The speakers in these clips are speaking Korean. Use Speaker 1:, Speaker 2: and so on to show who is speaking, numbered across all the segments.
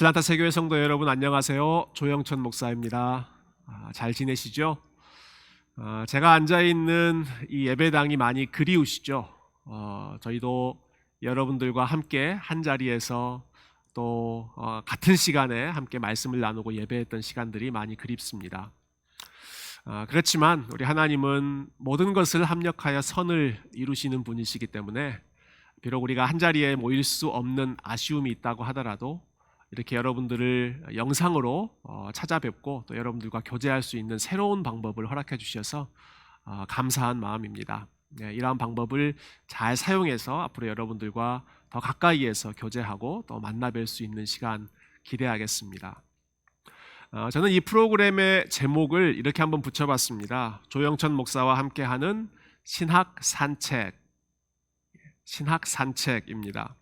Speaker 1: 아틀란타 세교회 성도 여러분 안녕하세요. 조영천 목사입니다. 아, 잘 지내시죠? 아, 제가 앉아 있는 이 예배당이 많이 그리우시죠? 어, 저희도 여러분들과 함께 한 자리에서 또 어, 같은 시간에 함께 말씀을 나누고 예배했던 시간들이 많이 그립습니다. 아, 그렇지만 우리 하나님은 모든 것을 합력하여 선을 이루시는 분이시기 때문에 비록 우리가 한 자리에 모일 수 없는 아쉬움이 있다고 하더라도 이렇게 여러분들을 영상으로 어, 찾아뵙고 또 여러분들과 교제할 수 있는 새로운 방법을 허락해 주셔서 어, 감사한 마음입니다. 네, 이러한 방법을 잘 사용해서 앞으로 여러분들과 더 가까이에서 교제하고 또 만나뵐 수 있는 시간 기대하겠습니다. 어, 저는 이 프로그램의 제목을 이렇게 한번 붙여봤습니다. 조영천 목사와 함께하는 신학 산책, 신학 산책입니다.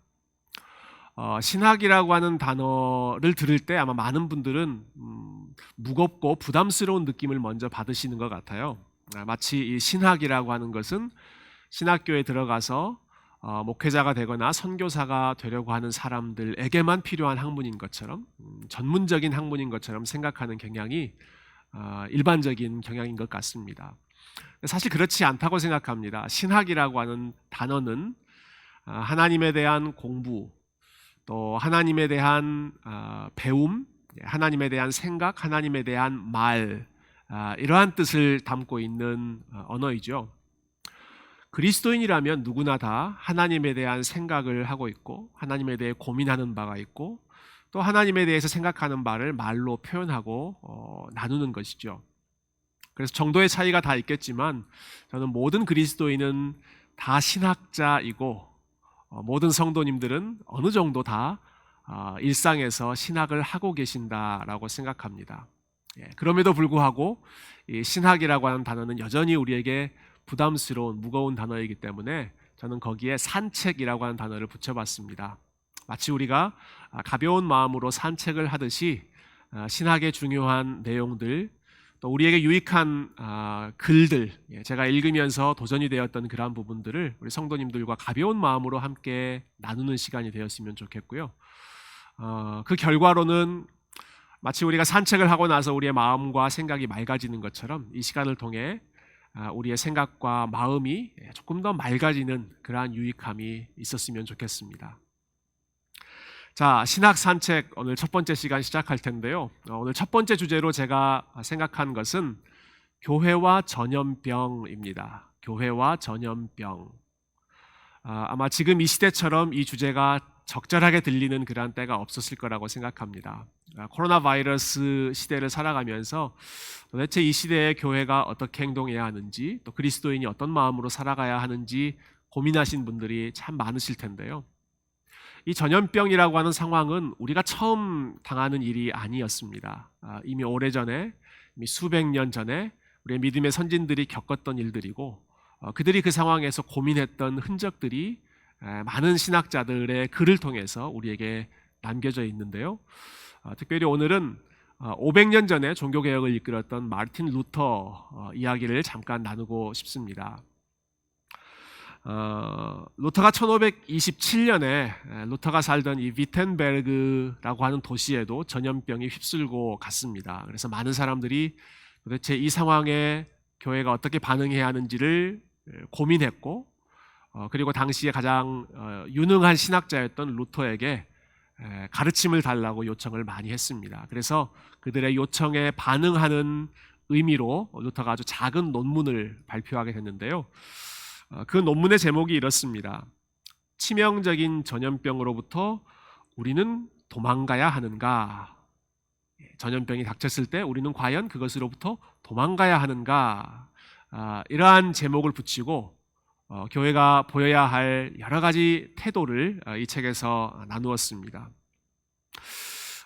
Speaker 1: 어, 신학이라고 하는 단어를 들을 때 아마 많은 분들은 음, 무겁고 부담스러운 느낌을 먼저 받으시는 것 같아요. 아, 마치 이 신학이라고 하는 것은 신학교에 들어가서 어, 목회자가 되거나 선교사가 되려고 하는 사람들에게만 필요한 학문인 것처럼 음, 전문적인 학문인 것처럼 생각하는 경향이 어, 일반적인 경향인 것 같습니다. 사실 그렇지 않다고 생각합니다. 신학이라고 하는 단어는 아, 하나님에 대한 공부, 또 하나님에 대한 아, 배움, 하나님에 대한 생각, 하나님에 대한 말 아, 이러한 뜻을 담고 있는 어, 언어이죠. 그리스도인이라면 누구나 다 하나님에 대한 생각을 하고 있고 하나님에 대해 고민하는 바가 있고 또 하나님에 대해서 생각하는 바를 말로 표현하고 어, 나누는 것이죠. 그래서 정도의 차이가 다 있겠지만 저는 모든 그리스도인은 다 신학자이고 어, 모든 성도님들은 어느 정도 다 어, 일상에서 신학을 하고 계신다라고 생각합니다. 예, 그럼에도 불구하고 이 신학이라고 하는 단어는 여전히 우리에게 부담스러운 무거운 단어이기 때문에 저는 거기에 산책이라고 하는 단어를 붙여봤습니다. 마치 우리가 아, 가벼운 마음으로 산책을 하듯이 아, 신학의 중요한 내용들 또 우리에게 유익한 아, 글들 예, 제가 읽으면서 도전이 되었던 그러한 부분들을 우리 성도님들과 가벼운 마음으로 함께 나누는 시간이 되었으면 좋겠고요. 어, 그 결과로는 마치 우리가 산책을 하고 나서 우리의 마음과 생각이 맑아지는 것처럼 이 시간을 통해 아, 우리의 생각과 마음이 예, 조금 더 맑아지는 그러한 유익함이 있었으면 좋겠습니다. 자, 신학 산책 오늘 첫 번째 시간 시작할 텐데요. 어, 오늘 첫 번째 주제로 제가 생각한 것은 교회와 전염병입니다. 교회와 전염병. 아, 아마 지금 이 시대처럼 이 주제가 적절하게 들리는 그러한 때가 없었을 거라고 생각합니다. 아, 코로나 바이러스 시대를 살아가면서 도대체 이 시대의 교회가 어떻게 행동해야 하는지 또 그리스도인이 어떤 마음으로 살아가야 하는지 고민하신 분들이 참 많으실 텐데요. 이 전염병이라고 하는 상황은 우리가 처음 당하는 일이 아니었습니다. 아, 이미 오래전에 이미 수백 년 전에 우리의 믿음의 선진들이 겪었던 일들이고 어, 그들이 그 상황에서 고민했던 흔적들이 에, 많은 신학자들의 글을 통해서 우리에게 남겨져 있는데요. 어, 특별히 오늘은 어, 500년 전에 종교개혁을 이끌었던 마르틴 루터 어, 이야기를 잠깐 나누고 싶습니다. 어, 루터가 1527년에 루터가 살던 이 비텐베르그라고 하는 도시에도 전염병이 휩쓸고 갔습니다. 그래서 많은 사람들이 도대체 이 상황에 교회가 어떻게 반응해야 하는지를 고민했고, 어, 그리고 당시에 가장 어, 유능한 신학자였던 루터에게 에, 가르침을 달라고 요청을 많이 했습니다. 그래서 그들의 요청에 반응하는 의미로 루터가 아주 작은 논문을 발표하게 됐는데요. 어, 그 논문의 제목이 이렇습니다. 치명적인 전염병으로부터 우리는 도망가야 하는가? 예, 전염병이 닥쳤을 때 우리는 과연 그것으로부터 도망가야 하는가? 아, 이러한 제목을 붙이고 어, 교회가 보여야 할 여러 가지 태도를 어, 이 책에서 나누었습니다.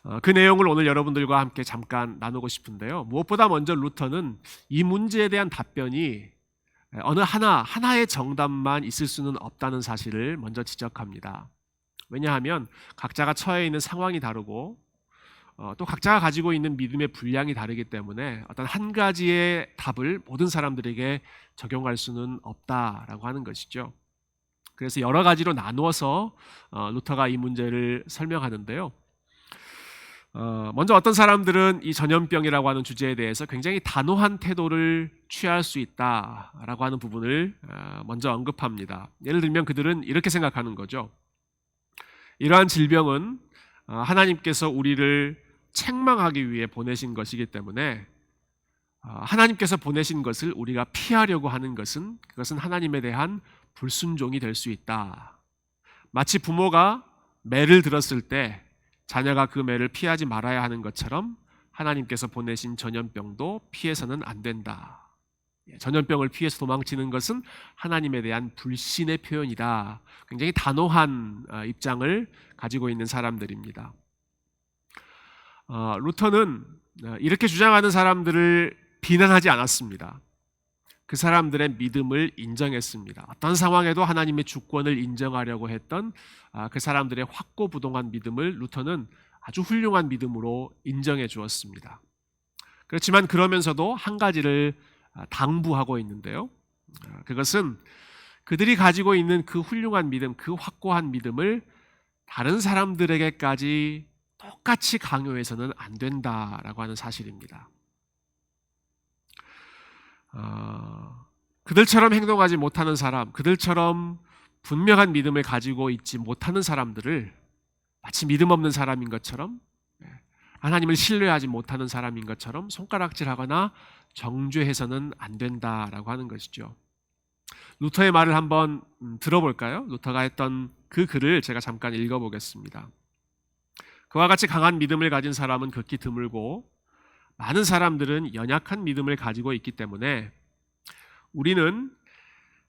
Speaker 1: 어, 그 내용을 오늘 여러분들과 함께 잠깐 나누고 싶은데요. 무엇보다 먼저 루터는 이 문제에 대한 답변이 어느 하나 하나의 정답만 있을 수는 없다는 사실을 먼저 지적합니다. 왜냐하면 각자가 처해 있는 상황이 다르고 어, 또 각자가 가지고 있는 믿음의 분량이 다르기 때문에 어떤 한 가지의 답을 모든 사람들에게 적용할 수는 없다라고 하는 것이죠. 그래서 여러 가지로 나누어서 어, 루터가 이 문제를 설명하는데요. 어, 먼저 어떤 사람들은 이 전염병이라고 하는 주제에 대해서 굉장히 단호한 태도를 취할 수 있다라고 하는 부분을 어, 먼저 언급합니다. 예를 들면 그들은 이렇게 생각하는 거죠. 이러한 질병은 어, 하나님께서 우리를 책망하기 위해 보내신 것이기 때문에 어, 하나님께서 보내신 것을 우리가 피하려고 하는 것은 그것은 하나님에 대한 불순종이 될 수 있다. 마치 부모가 매를 들었을 때 자녀가 그 매를 피하지 말아야 하는 것처럼 하나님께서 보내신 전염병도 피해서는 안 된다. 예, 전염병을 피해서 도망치는 것은 하나님에 대한 불신의 표현이다. 굉장히 단호한 어, 입장을 가지고 있는 사람들입니다. 어, 루터는 어, 이렇게 주장하는 사람들을 비난하지 않았습니다. 그 사람들의 믿음을 인정했습니다. 어떤 상황에도 하나님의 주권을 인정하려고 했던 아, 그 사람들의 확고부동한 믿음을 루터는 아주 훌륭한 믿음으로 인정해 주었습니다. 그렇지만 그러면서도 한 가지를 아, 당부하고 있는데요. 아, 그것은 그들이 가지고 있는 그 훌륭한 믿음, 그 확고한 믿음을 다른 사람들에게까지 똑같이 강요해서는 안 된다라고 하는 사실입니다. 어, 그들처럼 행동하지 못하는 사람, 그들처럼 분명한 믿음을 가지고 있지 못하는 사람들을 마치 믿음 없는 사람인 것처럼 예, 하나님을 신뢰하지 못하는 사람인 것처럼 손가락질하거나 정죄해서는 안 된다라고 하는 것이죠. 루터의 말을 한번 음, 들어볼까요? 루터가 했던 그 글을 제가 잠깐 읽어보겠습니다. 그와 같이 강한 믿음을 가진 사람은 극히 드물고 많은 사람들은 연약한 믿음을 가지고 있기 때문에 우리는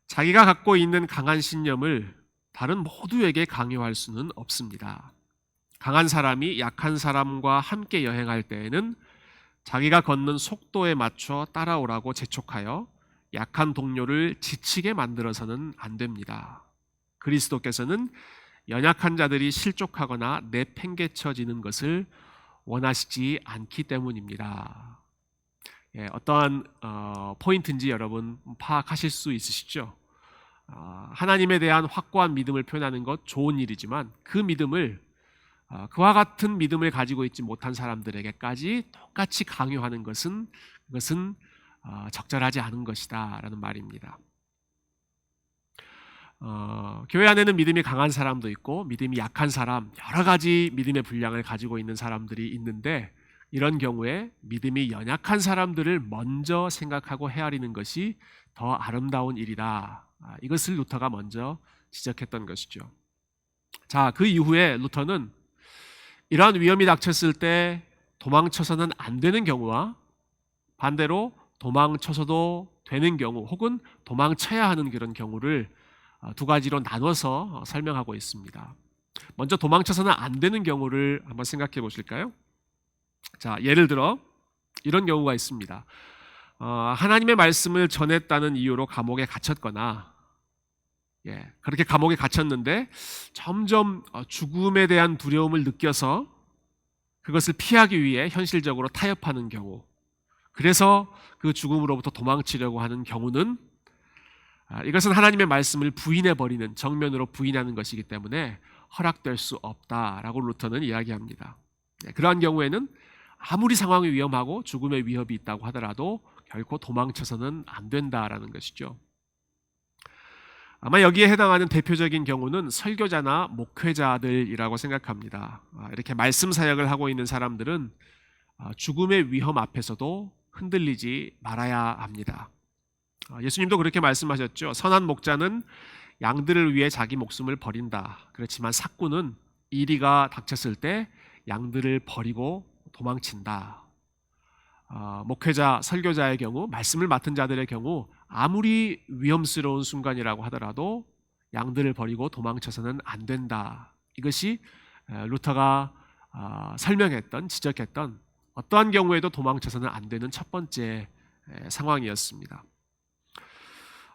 Speaker 1: 자기가 갖고 있는 강한 신념을 다른 모두에게 강요할 수는 없습니다. 강한 사람이 약한 사람과 함께 여행할 때에는 자기가 걷는 속도에 맞춰 따라오라고 재촉하여 약한 동료를 지치게 만들어서는 안 됩니다. 그리스도께서는 연약한 자들이 실족하거나 내팽개쳐지는 것을 원하시지 않기 때문입니다. 예, 어떠한 어, 포인트인지 여러분 파악하실 수 있으시죠? 어, 하나님에 대한 확고한 믿음을 표현하는 것 좋은 일이지만 그 믿음을 어, 그와 같은 믿음을 가지고 있지 못한 사람들에게까지 똑같이 강요하는 것은 그것은 어, 적절하지 않은 것이다라는 말입니다. 어, 교회 안에는 믿음이 강한 사람도 있고 믿음이 약한 사람 여러 가지 믿음의 분량을 가지고 있는 사람들이 있는데 이런 경우에 믿음이 연약한 사람들을 먼저 생각하고 헤아리는 것이 더 아름다운 일이다. 아, 이것을 루터가 먼저 지적했던 것이죠. 자, 그 이후에 루터는 이러한 위험이 닥쳤을 때 도망쳐서는 안 되는 경우와 반대로 도망쳐서도 되는 경우 혹은 도망쳐야 하는 그런 경우를 어, 두 가지로 나눠서 어, 설명하고 있습니다. 먼저 도망쳐서는 안 되는 경우를 한번 생각해 보실까요? 자, 예를 들어 이런 경우가 있습니다. 어, 하나님의 말씀을 전했다는 이유로 감옥에 갇혔거나, 예, 그렇게 감옥에 갇혔는데 점점 어, 죽음에 대한 두려움을 느껴서 그것을 피하기 위해 현실적으로 타협하는 경우, 그래서 그 죽음으로부터 도망치려고 하는 경우는 아, 이것은 하나님의 말씀을 부인해 버리는 정면으로 부인하는 것이기 때문에 허락될 수 없다라고 루터는 이야기합니다. 네, 그러한 경우에는 아무리 상황이 위험하고 죽음의 위협이 있다고 하더라도 결코 도망쳐서는 안 된다라는 것이죠. 아마 여기에 해당하는 대표적인 경우는 설교자나 목회자들이라고 생각합니다. 아, 이렇게 말씀 사역을 하고 있는 사람들은 아, 죽음의 위험 앞에서도 흔들리지 말아야 합니다. 어, 예수님도 그렇게 말씀하셨죠. 선한 목자는 양들을 위해 자기 목숨을 버린다. 그렇지만 사꾼은 이리가 닥쳤을 때 양들을 버리고 도망친다. 어, 목회자, 설교자의 경우, 말씀을 맡은 자들의 경우 아무리 위험스러운 순간이라고 하더라도 양들을 버리고 도망쳐서는 안 된다. 이것이 루터가 어, 설명했던, 지적했던 어떠한 경우에도 도망쳐서는 안 되는 첫 번째 상황이었습니다.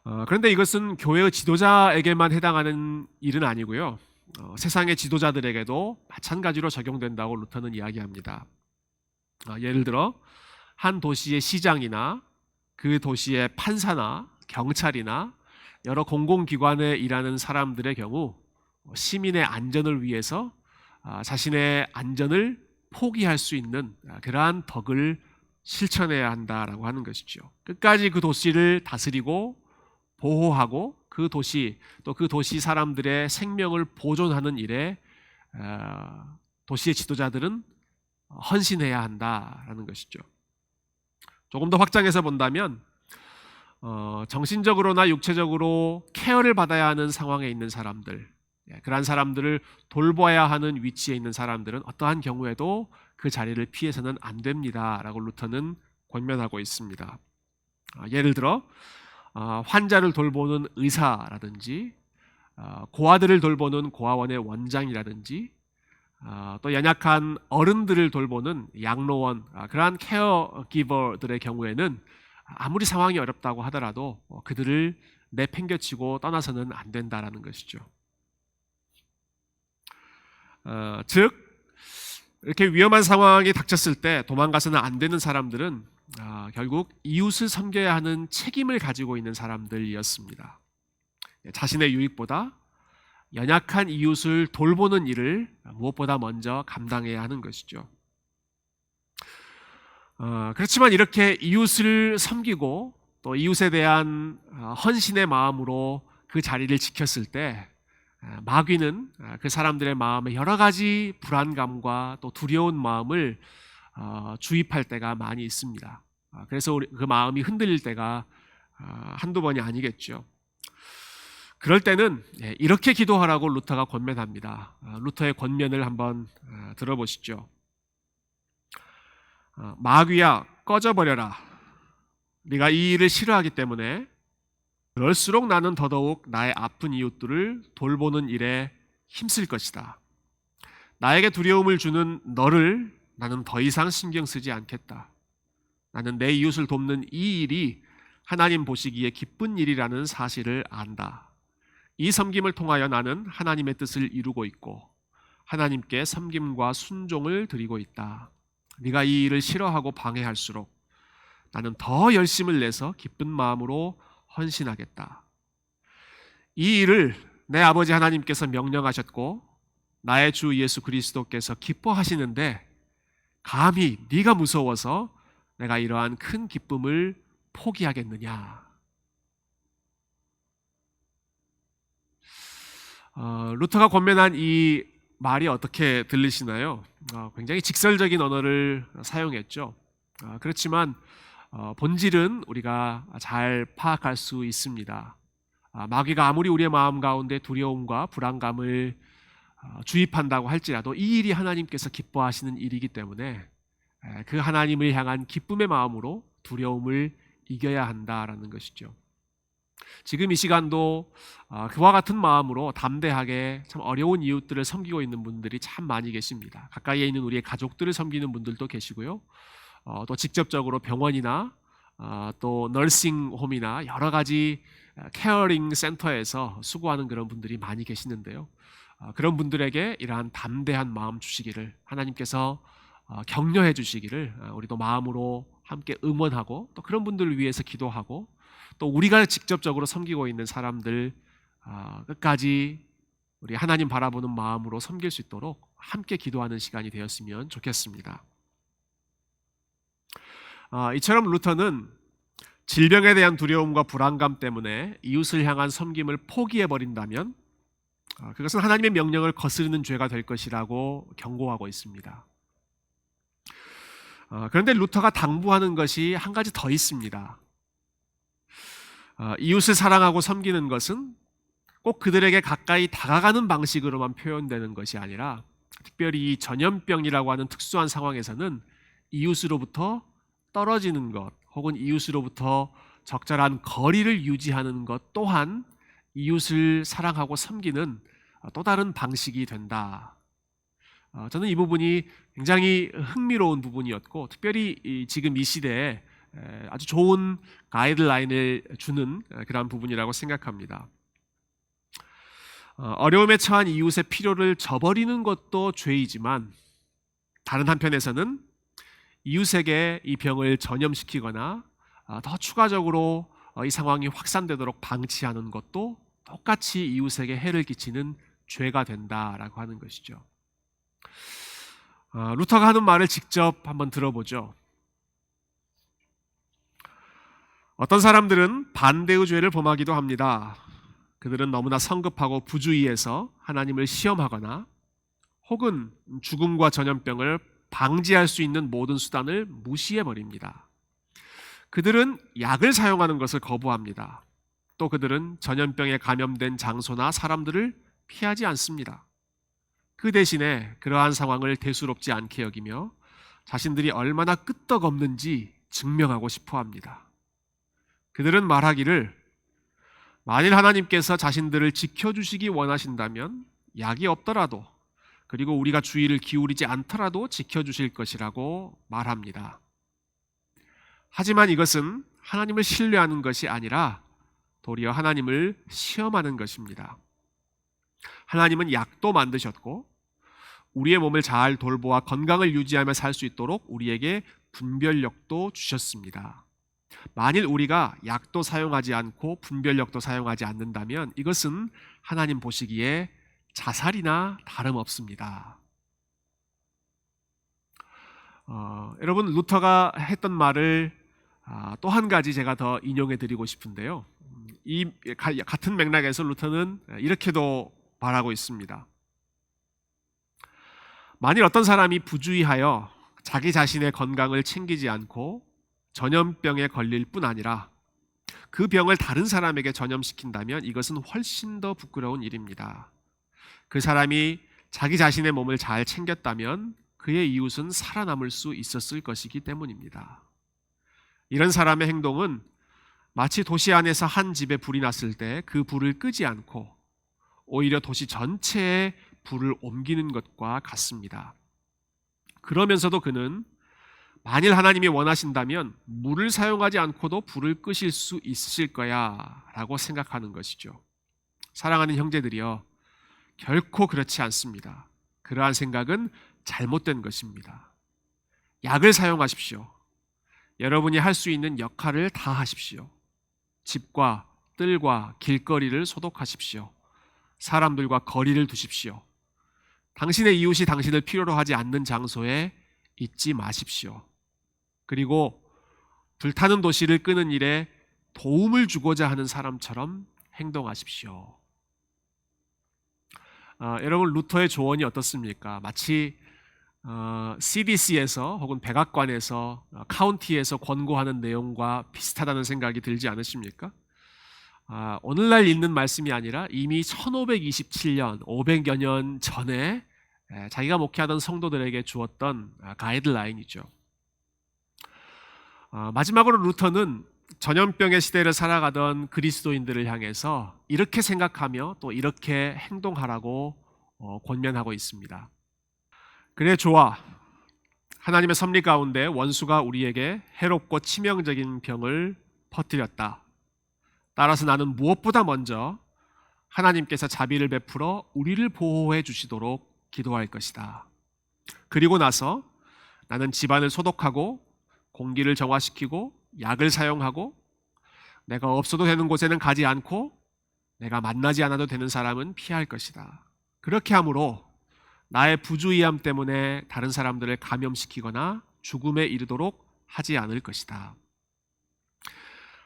Speaker 1: 어, 그런데 이것은 교회의 지도자에게만 해당하는 일은 아니고요. 어, 세상의 지도자들에게도 마찬가지로 적용된다고 루터는 이야기합니다. 어, 예를 들어 한 도시의 시장이나 그 도시의 판사나 경찰이나 여러 공공기관에 일하는 사람들의 경우 시민의 안전을 위해서 아, 자신의 안전을 포기할 수 있는 아, 그러한 덕을 실천해야 한다라고 하는 것이죠. 끝까지 그 도시를 다스리고 보호하고 그 도시 또 그 도시 사람들의 생명을 보존하는 일에 아, 도시의 지도자들은 헌신해야 한다라는 것이죠. 조금 더 확장해서 본다면 어, 정신적으로나 육체적으로 케어를 받아야 하는 상황에 있는 사람들, 예, 그러한 사람들을 돌봐야 하는 위치에 있는 사람들은 어떠한 경우에도 그 자리를 피해서는 안 됩니다라고 루터는 권면하고 있습니다. 아, 예를 들어 아, 환자를 돌보는 의사라든지 아, 고아들을 돌보는 고아원의 원장이라든지 아, 또 연약한 어른들을 돌보는 양로원 아, 그러한 케어기버들의 경우에는 아무리 상황이 어렵다고 하더라도 어, 그들을 내팽겨치고 떠나서는 안 된다라는 것이죠. 어, 즉 이렇게 위험한 상황이 닥쳤을 때 도망가서는 안 되는 사람들은 아, 결국 이웃을 섬겨야 하는 책임을 가지고 있는 사람들이었습니다. 예, 자신의 유익보다 연약한 이웃을 돌보는 일을 무엇보다 먼저 감당해야 하는 것이죠. 어, 그렇지만 이렇게 이웃을 섬기고 또 이웃에 대한 어, 헌신의 마음으로 그 자리를 지켰을 때 어, 마귀는 어, 그 사람들의 마음에 여러 가지 불안감과 또 두려운 마음을 어, 주입할 때가 많이 있습니다. 어, 그래서 우리- 그 마음이 흔들릴 때가 어, 한두 번이 아니겠죠. 그럴 때는 예, 이렇게 기도하라고 루터가 권면합니다. 어, 루터의 권면을 한번 어, 들어보시죠. 어, 마귀야 꺼져버려라. 네가 이 일을 싫어하기 때문에 그럴수록 나는 더더욱 나의 아픈 이웃들을 돌보는 일에 힘쓸 것이다. 나에게 두려움을 주는 너를 나는 더 이상 신경 쓰지 않겠다. 나는 내 이웃을 돕는 이 일이 하나님 보시기에 기쁜 일이라는 사실을 안다. 이 섬김을 통하여 나는 하나님의 뜻을 이루고 있고 하나님께 섬김과 순종을 드리고 있다. 네가 이 일을 싫어하고 방해할수록 나는 더 열심을 내서 기쁜 마음으로 헌신하겠다. 이 일을 내 아버지 하나님께서 명령하셨고 나의 주 예수 그리스도께서 기뻐하시는데 감히 네가 무서워서 내가 이러한 큰 기쁨을 포기하겠느냐? 어, 루터가 권면한 이 말이 어떻게 들리시나요? 어, 굉장히 직설적인 언어를 사용했죠. 어, 그렇지만 어, 본질은 우리가 잘 파악할 수 있습니다. 아, 마귀가 아무리 우리의 마음 가운데 두려움과 불안감을 어, 주입한다고 할지라도 이 일이 하나님께서 기뻐하시는 일이기 때문에 에, 그 하나님을 향한 기쁨의 마음으로 두려움을 이겨야 한다라는 것이죠. 지금 이 시간도 어, 그와 같은 마음으로 담대하게 참 어려운 이웃들을 섬기고 있는 분들이 참 많이 계십니다. 가까이에 있는 우리의 가족들을 섬기는 분들도 계시고요. 어, 또 직접적으로 병원이나 어, 또 널싱홈이나 여러 가지 어, 케어링 센터에서 수고하는 그런 분들이 많이 계시는데요. 어, 그런 분들에게 이러한 담대한 마음 주시기를 하나님께서 어, 격려해 주시기를 어, 우리도 마음으로 함께 응원하고 또 그런 분들을 위해서 기도하고 또 우리가 직접적으로 섬기고 있는 사람들 아, 끝까지 우리 하나님 바라보는 마음으로 섬길 수 있도록 함께 기도하는 시간이 되었으면 좋겠습니다. 아, 이처럼 루터는 질병에 대한 두려움과 불안감 때문에 이웃을 향한 섬김을 포기해 버린다면 아, 그것은 하나님의 명령을 거스르는 죄가 될 것이라고 경고하고 있습니다. 아, 그런데 루터가 당부하는 것이 한 가지 더 있습니다. 어, 이웃을 사랑하고 섬기는 것은 꼭 그들에게 가까이 다가가는 방식으로만 표현되는 것이 아니라 특별히 이 전염병이라고 하는 특수한 상황에서는 이웃으로부터 떨어지는 것 혹은 이웃으로부터 적절한 거리를 유지하는 것 또한 이웃을 사랑하고 섬기는 또 다른 방식이 된다. 어, 저는 이 부분이 굉장히 흥미로운 부분이었고 특별히 이 지금 이 시대에 에, 아주 좋은 가이드라인을 주는 에, 그런 부분이라고 생각합니다. 어, 어려움에 처한 이웃의 필요를 저버리는 것도 죄이지만 다른 한편에서는 이웃에게 이 병을 전염시키거나 아, 더 추가적으로 어, 이 상황이 확산되도록 방치하는 것도 똑같이 이웃에게 해를 끼치는 죄가 된다라고 하는 것이죠. 어, 루터가 하는 말을 직접 한번 들어보죠. 어떤 사람들은 반대의 죄를 범하기도 합니다. 그들은 너무나 성급하고 부주의해서 하나님을 시험하거나 혹은 죽음과 전염병을 방지할 수 있는 모든 수단을 무시해 버립니다. 그들은 약을 사용하는 것을 거부합니다. 또 그들은 전염병에 감염된 장소나 사람들을 피하지 않습니다. 그 대신에 그러한 상황을 대수롭지 않게 여기며 자신들이 얼마나 끄떡없는지 증명하고 싶어 합니다. 그들은 말하기를 만일 하나님께서 자신들을 지켜주시기 원하신다면 약이 없더라도 그리고 우리가 주의를 기울이지 않더라도 지켜주실 것이라고 말합니다. 하지만 이것은 하나님을 신뢰하는 것이 아니라 도리어 하나님을 시험하는 것입니다. 하나님은 약도 만드셨고 우리의 몸을 잘 돌보아 건강을 유지하며 살 수 있도록 우리에게 분별력도 주셨습니다. 만일 우리가 약도 사용하지 않고 분별력도 사용하지 않는다면 이것은 하나님 보시기에 자살이나 다름없습니다. 어, 여러분 루터가 했던 말을 아, 또한 가지 제가 더 인용해 드리고 싶은데요. 이 가- 같은 맥락에서 루터는 이렇게도 말하고 있습니다. 만일 어떤 사람이 부주의하여 자기 자신의 건강을 챙기지 않고 전염병에 걸릴 뿐 아니라 그 병을 다른 사람에게 전염시킨다면 이것은 훨씬 더 부끄러운 일입니다. 그 사람이 자기 자신의 몸을 잘 챙겼다면 그의 이웃은 살아남을 수 있었을 것이기 때문입니다. 이런 사람의 행동은 마치 도시 안에서 한 집에 불이 났을 때 그 불을 끄지 않고 오히려 도시 전체에 불을 옮기는 것과 같습니다. 그러면서도 그는 만일 하나님이 원하신다면 물을 사용하지 않고도 불을 끄실 수 있으실 거야 라고 생각하는 것이죠. 사랑하는 형제들이여, 결코 그렇지 않습니다. 그러한 생각은 잘못된 것입니다. 약을 사용하십시오. 여러분이 할 수 있는 역할을 다 하십시오. 집과 뜰과 길거리를 소독하십시오. 사람들과 거리를 두십시오. 당신의 이웃이 당신을 필요로 하지 않는 장소에 있지 마십시오. 그리고 불타는 도시를 끄는 일에 도움을 주고자 하는 사람처럼 행동하십시오. 어, 여러분 루터의 조언이 어떻습니까? 마치 어, CDC에서 혹은 백악관에서 어, 카운티에서 권고하는 내용과 비슷하다는 생각이 들지 않으십니까? 아, 오늘날 읽는 말씀이 아니라 이미 1527년, 500여 년 전에 에, 자기가 목회하던 성도들에게 주었던 아, 가이드라인이죠. 아, 마지막으로 루터는 전염병의 시대를 살아가던 그리스도인들을 향해서 이렇게 생각하며 또 이렇게 행동하라고 어, 권면하고 있습니다. 그래 좋아. 하나님의 섭리 가운데 원수가 우리에게 해롭고 치명적인 병을 퍼뜨렸다. 따라서 나는 무엇보다 먼저 하나님께서 자비를 베풀어 우리를 보호해 주시도록 기도할 것이다. 그리고 나서 나는 집안을 소독하고 공기를 정화시키고 약을 사용하고 내가 없어도 되는 곳에는 가지 않고 내가 만나지 않아도 되는 사람은 피할 것이다. 그렇게 함으로 나의 부주의함 때문에 다른 사람들을 감염시키거나 죽음에 이르도록 하지 않을 것이다.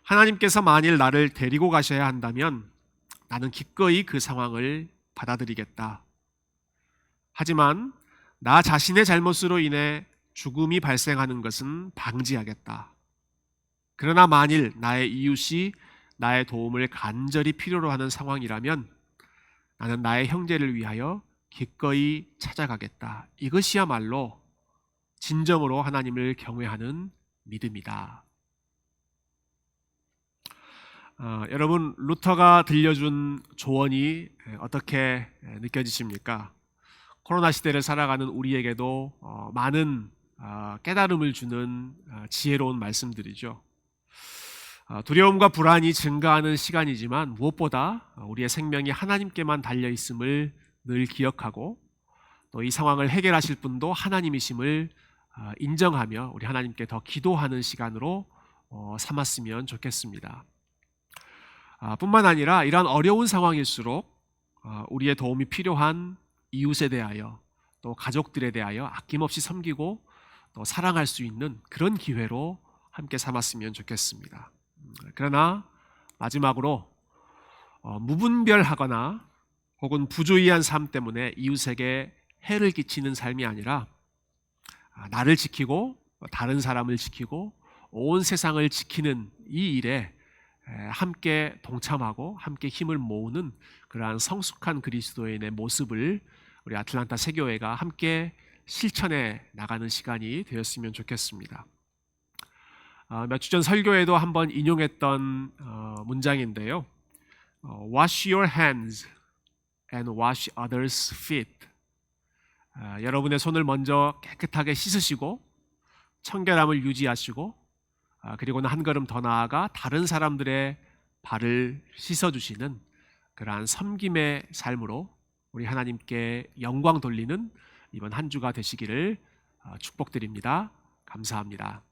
Speaker 1: 하나님께서 만일 나를 데리고 가셔야 한다면 나는 기꺼이 그 상황을 받아들이겠다. 하지만 나 자신의 잘못으로 인해 죽음이 발생하는 것은 방지하겠다. 그러나 만일 나의 이웃이 나의 도움을 간절히 필요로 하는 상황이라면 나는 나의 형제를 위하여 기꺼이 찾아가겠다. 이것이야말로 진정으로 하나님을 경외하는 믿음이다. 어, 여러분 루터가 들려준 조언이 어떻게 느껴지십니까? 코로나 시대를 살아가는 우리에게도 어, 많은 아, 깨달음을 주는 아, 지혜로운 말씀들이죠. 아, 두려움과 불안이 증가하는 시간이지만 무엇보다 우리의 생명이 하나님께만 달려 있음을 늘 기억하고 또 이 상황을 해결하실 분도 하나님이심을 아, 인정하며 우리 하나님께 더 기도하는 시간으로 어, 삼았으면 좋겠습니다. 아, 뿐만 아니라 이러한 어려운 상황일수록 아, 우리의 도움이 필요한 이웃에 대하여 또 가족들에 대하여 아낌없이 섬기고 또 사랑할 수 있는 그런 기회로 함께 삼았으면 좋겠습니다. 음, 그러나 마지막으로 어, 무분별하거나 혹은 부주의한 삶 때문에 이웃에게 해를 끼치는 삶이 아니라 아, 나를 지키고 다른 사람을 지키고 온 세상을 지키는 이 일에 에, 함께 동참하고 함께 힘을 모으는 그러한 성숙한 그리스도인의 모습을 우리 아틀란타 세교회가 함께 실천해 나가는 시간이 되었으면 좋겠습니다. 아, 몇주 전 설교에도 한번 인용했던 어, 문장인데요. 어, wash your hands and wash others' feet. 아, 여러분의 손을 먼저 깨끗하게 씻으시고 청결함을 유지하시고 아, 그리고는 한 걸음 더 나아가 다른 사람들의 발을 씻어주시는 그러한 섬김의 삶으로 우리 하나님께 영광 돌리는 이번 한 주가 되시기를 어, 축복드립니다. 감사합니다.